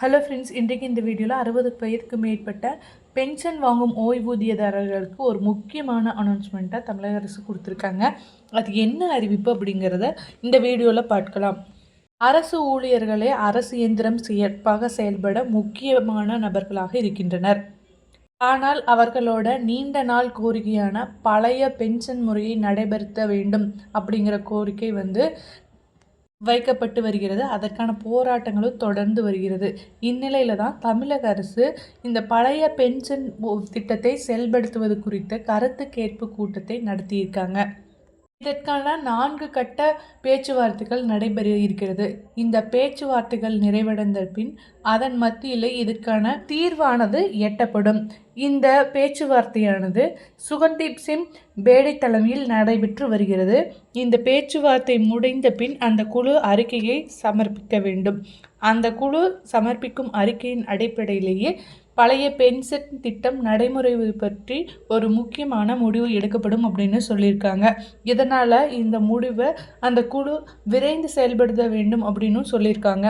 Hello friends இன்றைக்கு இந்த வீடியோவில் அறுபது வயதுக்கு மேற்பட்ட பென்ஷன் வாங்கும் ஓய்வூதியதாரர்களுக்கு ஒரு முக்கியமான அனௌன்ஸ்மெண்ட்டாக தமிழக அரசு கொடுத்துருக்காங்க. அது என்ன அறிவிப்பு அப்படிங்கிறத இந்த வீடியோவில் பார்க்கலாம். அரசு ஊழியர்களே அரசு இயந்திரம் சிறப்பாக செயல்பட முக்கியமான நபர்களாக இருக்கின்றனர். ஆனால் அவர்களோட நீண்ட நாள் கோரிக்கையான பழைய பென்ஷன் முறையை நடைபெறுத்த வேண்டும் அப்படிங்கிற கோரிக்கை வந்து வைக்கப்பட்டு வருகிறது. அதற்கான போராட்டங்களும் தொடர்ந்து வருகிறது. இந்நிலையில் தான் தமிழக அரசு இந்த பழைய பென்ஷன் திட்டத்தை செயல்படுத்துவது குறித்த கருத்து கேட்பு கூட்டத்தை நடத்தியிருக்காங்க. இதற்கான நான்கு கட்ட பேச்சுவார்த்தைகள் நடைபெற இருக்கிறது. இந்த பேச்சுவார்த்தைகள் நிறைவடைந்த பின் அதன் மத்தியில் இதற்கான தீர்வானது எட்டப்படும். இந்த பேச்சுவார்த்தையானது சுகந்தீப் சிங் பேடை தலைமையில் நடைபெற்று வருகிறது. இந்த பேச்சுவார்த்தை முடிந்த பின் அந்த குழு அறிக்கையை சமர்ப்பிக்க வேண்டும். அந்த குழு சமர்ப்பிக்கும் அறிக்கையின் அடிப்படையிலேயே பழைய பென்ஷன் திட்டம் நடைமுறை பற்றி ஒரு முக்கியமான முடிவு எடுக்கப்படும் அப்படின்னு சொல்லியிருக்காங்க. இதனால் இந்த முடிவை அந்த குழு விரைந்து செயல்படுத்த வேண்டும் அப்படின்னு சொல்லியிருக்காங்க.